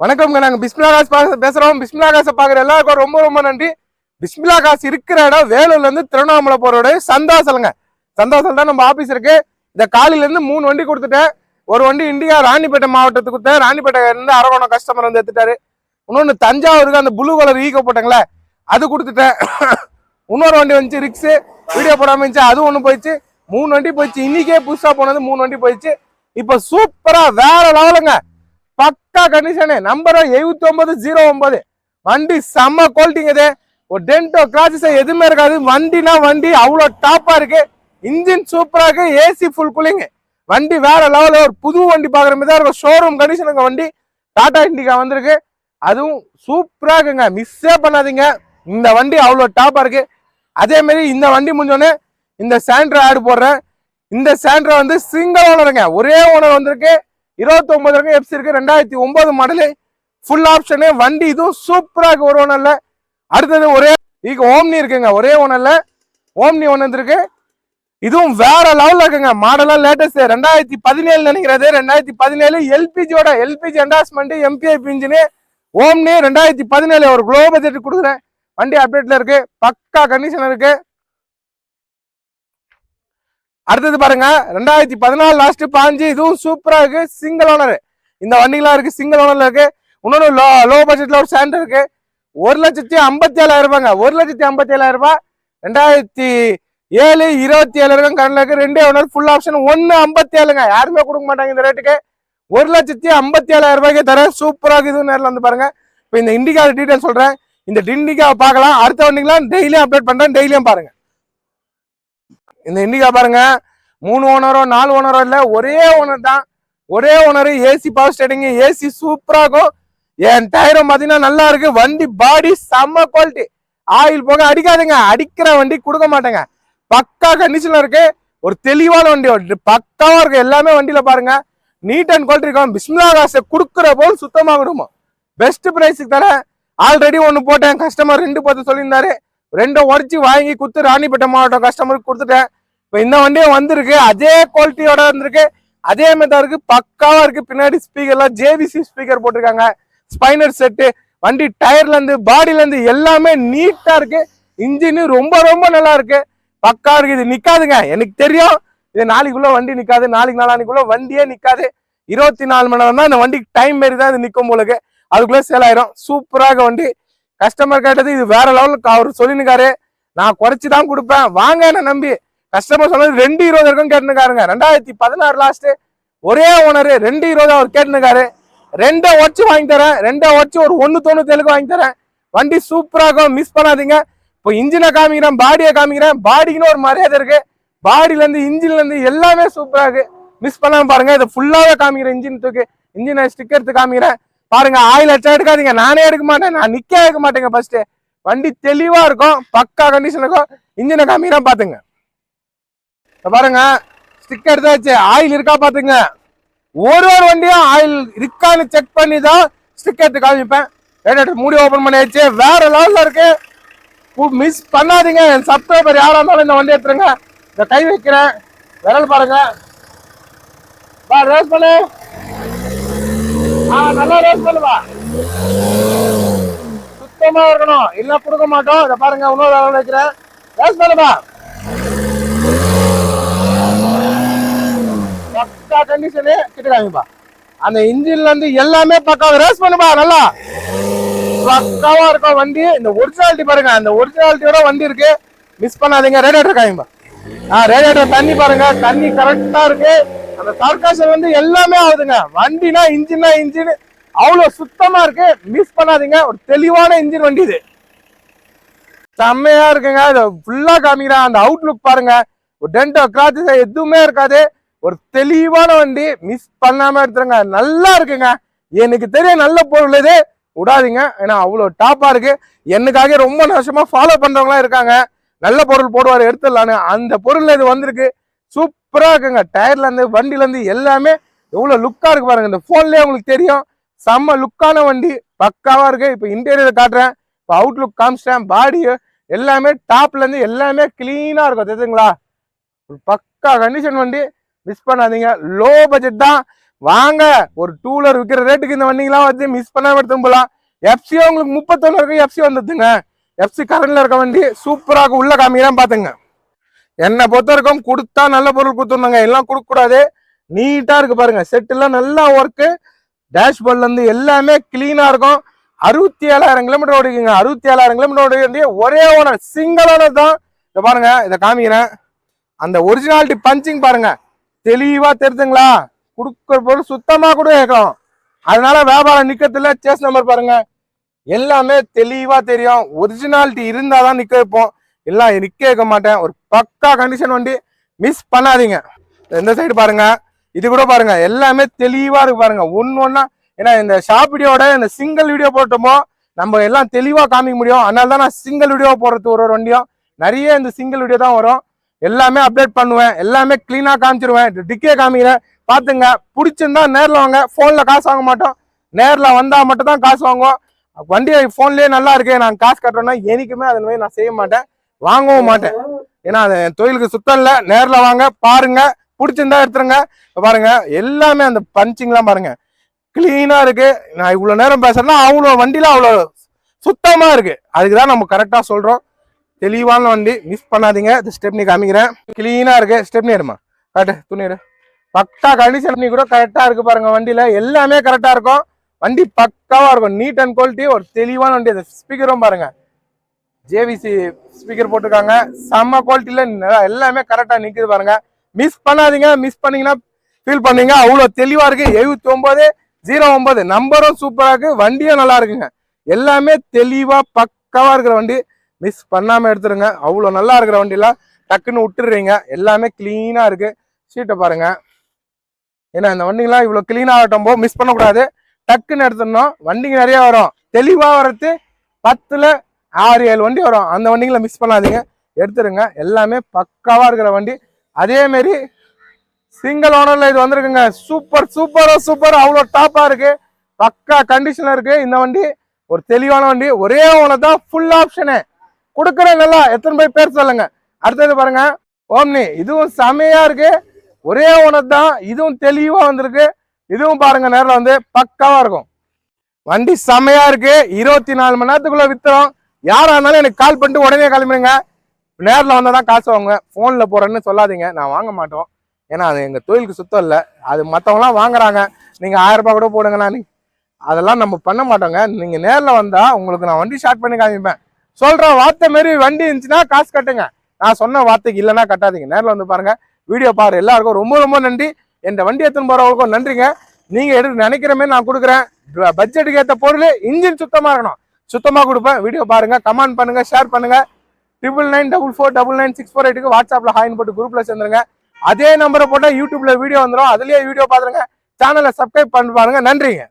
வணக்கம்ங்க நாங்கள் பிஸ்மிலா காசு பா- பேசுகிறோம் பிஸ்மிலா காசை பார்க்குற எல்லாருக்கும் ரொம்ப ரொம்ப நன்றி. பிஸ்மிலா காசு இருக்கிற இடம் வேலூர்லேருந்து திருவண்ணாமலை போகிறோட சந்தாசலங்க. சந்தாசல் தான் நம்ம ஆஃபீஸ் இருக்கு. இந்த காலையிலேருந்து மூணு வண்டி கொடுத்துட்டேன். ஒரு வண்டி இந்தியா ராணிப்பேட்டை மாவட்டத்துக்கு கொடுத்தேன். ராணிப்பேட்டையிலேருந்து அரவணம் கஸ்டமர் வந்து எடுத்துட்டாரு. இன்னொன்று தஞ்சாவூருக்கு அந்த ப்ளூ கலர் ஈகோ போட்டாங்களே அது கொடுத்துட்டேன். இன்னொரு வண்டி வந்துச்சு ரிக்ஸு வீடியோ போடாமல் இருந்துச்சு அது ஒன்று போயிடுச்சு. மூணு வண்டி போயிடுச்சு. இன்றைக்கே புதுசாக போனது மூணு வண்டி போயிடுச்சு. இப்போ சூப்பராக வேற லெவலுங்க பக்கா கண்டிஷனு நம்பர் எழுபத்தி ஒன்பது ஜீரோ ஒன்பது. வண்டி செம்ம குவாலிட்டிங்க இது. ஒரு டென்டோ கிராச்சஸ் எதுவுமே இருக்காது. வண்டினா வண்டி அவ்வளோ டாப்பாக இருக்கு. இன்ஜின் சூப்பராக இருக்கு. ஏசி ஃபுல் கூலிங் வண்டி வேற லெவலில் ஒரு புது வண்டி பார்க்குற மாதிரி தான் இருக்கும். ஷோரூம் கண்டிஷனுங்க வண்டி டாடா இண்டிகா வந்திருக்கு. அதுவும் சூப்பராக இருக்குங்க. மிஸ்ஸே பண்ணாதீங்க. இந்த வண்டி அவ்வளோ டாப்பாக இருக்கு. அதேமாரி இந்த வண்டி முடிஞ்சோடனே இந்த சாண்ட்ரா ஆடு போடுறேன். இந்த சாண்ட்ரா வந்து சிங்கிள் ஓனருங்க ஒரே ஓனர் வந்திருக்கு. இருபத்தி ஒன்பது இருக்கு எஃப்சி இருக்கு. ரெண்டாயிரத்தி ஒன்பது மாடலு ஃபுல் ஆப்ஷனு வண்டி இதுவும் சூப்பரா இருக்கு. ஒரு ஓனர்ல அடுத்தது ஒரே இங்க ஓம்னி இருக்குங்க. ஒரே ஓனர்ல ஓம்னி ஒன்று இருக்கு இதுவும் வேற லெவலில் இருக்குங்க. மாடலாம் லேட்டஸ்ட் ரெண்டாயிரத்தி பதினேழு நினைக்கிறது ரெண்டாயிரத்தி பதினேழு எல்பிஜியோட LPG endorsement MPI engine Omni ரெண்டாயிரத்தி பதினேழு ஒரு க்ளோ பட்ஜெட் கொடுக்குறேன். வண்டி அப்டேட்ல இருக்கு. பக்கா கண்டிஷன் இருக்கு. அடுத்தது பாருங்க ரெண்டாயிரத்தி பதினாலு லாஸ்ட் பாஞ்சு இதுவும் சூப்பரா இருக்கு சிங்கிள் ஓனர் இந்த வண்டிலாம் இருக்கு சிங்கிள் ஓனர்ல இருக்கு. இன்னொன்று லோ லோ பட்ஜெட்ல ஒரு ஸ்டாண்ட் இருக்கு. ஒரு லட்சத்தி ஐம்பத்தி ஏழாயிரம் ரூபாங்க ஒரு லட்சத்தி ஐம்பத்தி ஏழாயிரம் ரூபாய். ரெண்டாயிரத்தி ஏழு இருபத்தி ஏழு இருக்கும் கரண்ட்ல இருக்கு. ரெண்டே ஓனர் ஃபுல் ஆப்ஷன் ஒன்னு ஐம்பத்தி ஏழுங்க யாருமே கொடுக்க மாட்டாங்க இந்த ரேட்டுக்கு ஒரு லட்சத்தி ஐம்பத்தி ஏழாயிரம் ரூபாய்க்கு தரேன் சூப்பராக இருக்கு. இதுவும் நேரில் வந்து பாருங்க. இப்போ இந்த இண்டிகா டீடைல் சொல்றேன். இந்த டிண்டிகா பார்க்கலாம். அடுத்த வண்டிங்களாம் டெய்லியும் அப்டேட் பண்றேன். டெய்லியும் பாருங்க. இந்த இண்டிகா பாருங்க. மூணு ஓனரோ நாலு ஓனரோ இல்ல ஒரே ஓனர் தான். ஒரே owner AC power steering AC சூப்பரா இருக்கும். என் டயரும் பாத்தீங்கன்னா நல்லா இருக்கு. வண்டி பாடி செம்ம குவாலிட்டி ஆயில் போக அடிக்காதுங்க. அடிக்கிற வண்டி கொடுக்க மாட்டேங்க. பக்கா கண்டிஷன்ல இருக்கு. ஒரு தெளிவான வண்டி ஒரு பக்காவா இருக்கு. எல்லாமே வண்டியில பாருங்க. நீட் அண்ட் குவாலிட்டி இருக்கும். பிஸ்மிலா காசை கொடுக்குற போல் சுத்தமா விடுமா? பெஸ்ட் பிரைஸுக்கு தரேன். ஆல்ரெடி ஒன்று போட்டேன். கஸ்டமர் ரெண்டு பத்து சொல்லியிருந்தாரு. ரெண்டும் உடச்சி வாங்கி கொடுத்து ராணிப்பேட்டை மாவட்டம் கஸ்டமருக்கு கொடுத்துட்டேன். இப்போ இந்த வண்டியும் வந்திருக்கு அதே குவாலிட்டியோட வந்திருக்கு. அதே மாதிரி இருக்கு. பக்காவா இருக்கு. பின்னாடி ஸ்பீக்கர்லாம் ஜேவிசி ஸ்பீக்கர் போட்டிருக்காங்க. ஸ்பைனர் செட்டு வண்டி டயர்லேருந்து பாடியிலேருந்து எல்லாமே நீட்டாக இருக்கு. இன்ஜின் ரொம்ப ரொம்ப நல்லா இருக்கு. பக்கா இருக்கு. இது நிற்காதுங்க எனக்கு தெரியும். இது நாளைக்குள்ள வண்டி நிற்காது நாளைக்கு நாளானிக்குள்ள வண்டியே நிற்காது இருபத்தி நாலு மணி நேரம் தான் இந்த வண்டிக்கு டைம் மாரி தான் இது நிற்கும் போலுக்கு. அதுக்குள்ளே சேல் ஆயிரும். சூப்பராக வண்டி. கஸ்டமர் கேட்டது இது வேற லெவலுக்கு அவர் சொல்லினுக்காரு. நான் குறைச்சி தான் கொடுப்பேன். வாங்க என்ன நம்பி. கஸ்டமர் சொன்னது ரெண்டு இருபது இருக்கும் கேட்டுனுக்காருங்க ரெண்டாயிரத்தி பதினாறு லாஸ்ட் ஒரே ஓனர் ரெண்டு இருபது அவர் கேட்டுனுக்காரு ரெண்டை ஒச்சு வாங்கி தரேன் ரெண்டை ஒச்சு ஒரு ஒன்று தொண்ணூத்தேழுக்கு வாங்கி தரேன். வண்டி சூப்பராக இருக்கும் மிஸ் பண்ணாதீங்க. இப்போ இன்ஜினை காமிக்கிறேன் பாடியை காமிக்கிறேன் பாடிக்குன்னு ஒரு மரியாதை இருக்கு. பாடியிலேருந்து இன்ஜின்லேருந்து எல்லாமே சூப்பராக இருக்கு. மிஸ் பண்ணாம பாருங்க இதை ஃபுல்லாகவே காமிக்கிறேன் இன்ஜின் தூக்கு. இன்ஜினை ஸ்டிக்கர் எடுத்து காமிக்கிறேன். பாருங்க ஆயில் அச்சா எடுக்காதீங்க. நானே எடுக்க மாட்டேன் நான் நிக்க எடுக்க மாட்டேங்க ஃபர்ஸ்ட் வண்டி தெளிவா இருக்கும் பக்கா கண்டிஷன் இருக்கும். இன்ஜினை காமிக்கிறேன் பாத்துங்க. பாருங்க ஸ்டிக்கர் எடுத்தாச்சு. ஆயில் இருக்கா பாத்துங்க. ஒரு ஒரு வண்டியும் ஆயில் இருக்கான்னு செக் பண்ணி தான் ஸ்டிக்கர் எடுத்து காமிப்பேன். ரேடியேட்டர் மூடி ஓபன் பண்ணியாச்சு. வேற லெவல்ல இருக்கு. மிஸ் பண்ணாதீங்க. என் சப்ஸ்கிரைபர் யாரா இருந்தாலும் இந்த வண்டி எடுத்துருங்க. இந்த கை வைக்கிறேன். விரல் பாருங்க. வா ரேஸ் பண்ணு. ஆ நல்லா ரேஸ் பண்ணுவா சுத்தமா இருக்கணும். இல்ல கொடுக்க மாட்டோம். இதை பாருங்க இன்னொரு விரல் வைக்கிறேன். ரேஸ் பண்ணுவா பக்கா கண்டிஷனு கிட்ட காமிப்பா அந்த இன்ஜின்ல இருந்து எல்லாமே பக்கா ரேஸ் பண்ணுப்பா நல்லா. பக்காவா இருக்கும் வண்டி. இந்த ஒரிஜினாலிட்டி பாருங்க அந்த ஒரிஜினாலிட்டியோட வண்டி இருக்கு. மிஸ் பண்ணாதீங்க ரேடியேட்டர் காமிப்பா ஆ ரேடியேட்டர் தண்ணி பாருங்க தண்ணி கரெக்டா இருக்கு. அந்த சர்க்காசன் வந்து எல்லாமே ஆகுதுங்க. வண்டினா இன்ஜினா இன்ஜின் அவ்வளவு சுத்தமா இருக்கு. மிஸ் பண்ணாதீங்க ஒரு தெளிவான இன்ஜின் வண்டி இது. செம்மையா இருக்குங்க. இது ஃபுல்லா காமிக்கிறேன் அந்த அவுட்லுக் பாருங்க. ஒரு டென்டோ கிராச்சஸ் எதுவுமே இருக்காது. ஒரு தெளிவான வண்டி மிஸ் பண்ணாம எடுத்துருங்க. நல்லா இருக்குங்க. எனக்கு தெரிய நல்ல பொருள் இது விடாதீங்க. ஏன்னா அவ்வளோ டாப்பா இருக்கு. எனக்காக ரொம்ப வருஷமா ஃபாலோ பண்றவங்களாம் இருக்காங்க. நல்ல பொருள் போடுவார் எடுத்துடலான்னு. அந்த பொருள் இது வந்திருக்கு. சூப்பரா இருக்குங்க. டயர்ல இருந்து வண்டில இருந்து எல்லாமே எவ்வளவு லுக்கா இருக்கு பாருங்க. இந்த போன்லயே உங்களுக்கு தெரியும். செம்ம லுக்கான வண்டி. பக்காவா இருக்கு. இப்போ இன்டீரியர் காட்டுறேன். இப்போ அவுட்லுக் காமிச்சிட்டேன். பாடி எல்லாமே டாப்ல இருந்து எல்லாமே கிளீனா இருக்கும். தெரியுதுங்களா? ஒரு பக்கா கண்டிஷன் வண்டி. மிஸ் பண்ணாதீங்க. லோ பட்ஜெட் தான். வாங்க ஒரு டூ வீலர் விற்கிற ரேட்டுக்கு இந்த வண்டிங்கெல்லாம் வச்சு மிஸ் பண்ணாம எடுத்து போகலாம் எஃப்சியோ உங்களுக்கு முப்பத்தொன்னு இருக்கு எஃப்சி வந்துதுங்க எஃப்சி கரண்ட்ல இருக்க வண்டி சூப்பராக உள்ள காமிக்கிறேன் பாத்துங்க. என்னை பொறுத்த வரைக்கும் கொடுத்தா நல்ல பொருள் கொடுத்துருந்தாங்க எல்லாம் கொடுக்கக்கூடாது. நீட்டாக நீட்டா இருக்கு பாருங்க. எல்லாம் நல்லா ஒர்க்கு டேஷ்போர்ட்ல இருந்து எல்லாமே கிளீனா இருக்கும். அறுபத்தி ஏழாயிரம் கிலோமீட்டர் ஓடிக்குங்க. அறுபத்தி ஏழாயிரம் கிலோமீட்டர் ஓடி ஒரே ஓனர் சிங்கிள் ஓனர் தான். இதை பாருங்க இதை காமிக்கிறேன். அந்த ஒரிஜினாலிட்டி பஞ்சிங் பாருங்க. தெளிவா தெரிஞ்சுங்களா கொடுக்குற பொருள் சுத்தமா கூட கேட்கலாம். அதனால வியாபாரம் நிக்கத்துல சேஸ் நம்பர் பாருங்க. எல்லாமே தெளிவா தெரியும். ஒரிஜினாலிட்டி இருந்தாதான் நிக்க வைப்போம். எல்லாம் நிக்க வைக்க மாட்டேன். ஒரு பக்கா கண்டிஷன் வண்டி மிஸ் பண்ணாதீங்க. இந்த சைடு பாருங்க. இது கூட பாருங்க. எல்லாமே தெளிவா இருக்கு பாருங்க. ஒன்னு ஒன்னா ஏன்னா இந்த ஷாப் வீடியோட இந்த சிங்கிள் வீடியோ போட்டோமோ நம்ம எல்லாம் தெளிவா காமிக்க முடியும். அதனால தான் நான் சிங்கிள் வீடியோ போடுறது ஒரு ஒரு வண்டியும். நிறைய இந்த சிங்கிள் வீடியோ தான் வரும். எல்லாமே அப்டேட் பண்ணுவேன் எல்லாமே கிளீனா காமிச்சிருவேன். டிக்கே காமிக்கிறேன். பார்த்துங்க பிடிச்சிருந்தா நேரில் வாங்க. ஃபோனில் காசு வாங்க மாட்டோம். நேரில் வந்தால் மட்டும் தான் காசு வாங்குவோம். வண்டி ஃபோன்லேயே நல்லா இருக்கு. நான் காசு கட்டுறேன்னா எனக்குமே அதன் மாதிரி நான் செய்ய மாட்டேன். வாங்கவும் மாட்டேன். ஏன்னா அது என் தொழிலுக்கு சுத்தம் இல்லை. நேரில் வாங்க பாருங்க. பிடிச்சிருந்தா எடுத்துருங்க. பாருங்க எல்லாமே அந்த பஞ்சிங்லாம் பாருங்க. கிளீனாக இருக்கு. நான் இவ்வளோ நேரம் பேசுறேன்னா அவ்வளோ வண்டியில் அவ்வளோ சுத்தமாக இருக்கு. அதுக்கு தான் நம்ம கரெக்டாக சொல்கிறோம் தெளிவான வண்டி மிஸ் பண்ணாதீங்க. இந்த ஸ்டெப்னி காமிக்கிறேன். கிளீனாக இருக்குது ஸ்டெப்னி எடுமா? கரெக்டு துணி எடு. பக்கா கண்டிஷன் கூட கரெக்டாக இருக்குது பாருங்கள் வண்டியில். எல்லாமே கரெக்டாக இருக்கும். வண்டி பக்காவாக இருக்கும். நீட் அண்ட் குவாலிட்டி ஒரு தெளிவான வண்டி. அது ஸ்பீக்கரும் பாருங்கள் ஜேவிசி ஸ்பீக்கர் போட்டிருக்காங்க. செம்ம குவாலிட்டியில் எல்லாமே கரெக்டாக நிற்குது பாருங்கள் மிஸ் பண்ணாதீங்க. மிஸ் பண்ணிங்கன்னா ஃபீல் பண்ணீங்க. அவ்வளோ தெளிவாக இருக்குது எழுபத்தி ஒம்பது. ஜீரோ ஒம்பது நம்பரும் சூப்பராக இருக்குது வண்டியும் நல்லா இருக்குங்க. எல்லாமே தெளிவாக பக்காவாக இருக்கிற வண்டி. மிஸ் பண்ணாமல் எடுத்துருங்க. அவ்வளோ நல்லா இருக்கிற வண்டியெலாம் டக்குன்னு விட்டுடுறீங்க எல்லாமே க்ளீனாக இருக்குது சீட்டை பாருங்க. ஏன்னா இந்த வண்டிங்கெல்லாம் இவ்வளோ க்ளீனாக ஆகட்டும் போ மிஸ் பண்ணக்கூடாது. டக்குன்னு எடுத்துடணும். வண்டிங்க நிறையா வரும். தெளிவாக வரது பத்தில் ஆறு ஏழு வண்டி வரும். அந்த வண்டிங்களை மிஸ் பண்ணாதீங்க. எடுத்துருங்க. எல்லாமே பக்காவாக இருக்கிற வண்டி. அதேமாரி சிங்கிள் ஓனரில் இது வந்திருக்குங்க. சூப்பர் சூப்பராக சூப்பர் அவ்வளோ டாப்பாக இருக்குது பக்கா கண்டிஷனில் இருக்குது இந்த வண்டி ஒரு தெளிவான வண்டி. ஒரே ஓனர் தான். ஃபுல் ஆப்ஷனு கொடுக்குற நல்லா. எத்தனை போய் பேர் சொல்லுங்க. அடுத்தது பாருங்க. ஓம்னி இதுவும் செமையா இருக்கு. ஒரே உணவு தான் இதுவும் தெளிவா வந்திருக்கு. இதுவும் பாருங்க நேரில் வந்து பக்காவா இருக்கும். வண்டி செமையா இருக்கு. இருபத்தி நாலு மணி நேரத்துக்குள்ள வித்துறோம். யாரா இருந்தாலும் எனக்கு கால் பண்ணிட்டு உடனே கிளம்பிடுங்க. நேரில் வந்தால் தான் காசு வாங்க ஃபோனில் போறேன்னு சொல்லாதீங்க. நான் வாங்க மாட்டோம். ஏன்னா அது எங்கள் தொழிலுக்கு சுத்தம் இல்லை. அது மற்றவங்களாம் வாங்குறாங்க. நீங்கள் ஆயிரம் ரூபாய் கூட போடுங்கண்ணா. நான் அதெல்லாம் நம்ம பண்ண மாட்டோங்க. நீங்கள் நேரில் வந்தால் உங்களுக்கு நான் வண்டி ஸ்டார்ட் பண்ணி காமிப்பேன். சொல்ற வார்த்தை மாரி வண்டி இருந்துச்சுன்னா காசு கட்டுங்க. நான் சொன்ன வார்த்தைக்கு இல்லைன்னா கட்டாதீங்க. நேரில் வந்து பாருங்க. வீடியோ பாரு. எல்லாருக்கும் ரொம்ப ரொம்ப நன்றி. என் வண்டி எடுத்துன்னு போகிறவங்களுக்கும் நன்றிங்க. நீங்கள் எடுத்து நினைக்கிற மாதிரி நான் கொடுக்குறேன். பட்ஜெட்டுக்கு ஏற்ற பொருள் இன்ஜின் சுத்தமாக இருக்கணும். சுத்தமாக கொடுப்பேன். வீடியோ பாருங்க. கமெண்ட் பண்ணுங்க. ஷேர் பண்ணுங்க. Triple nine double four double nine six four எயிட்டுக்கு வாட்ஸ்அப்பில் ஹாயின் போட்டு குரூப்ல சேர்ந்துருங்க. அதே நம்பரை போட்டால் யூடியூப்ல வீடியோ வந்துடும் அதுலயே வீடியோ பாத்துருங்க. சேனலை சப்ஸ்கிரைப் பண்ணி பாருங்க. நன்றிங்க.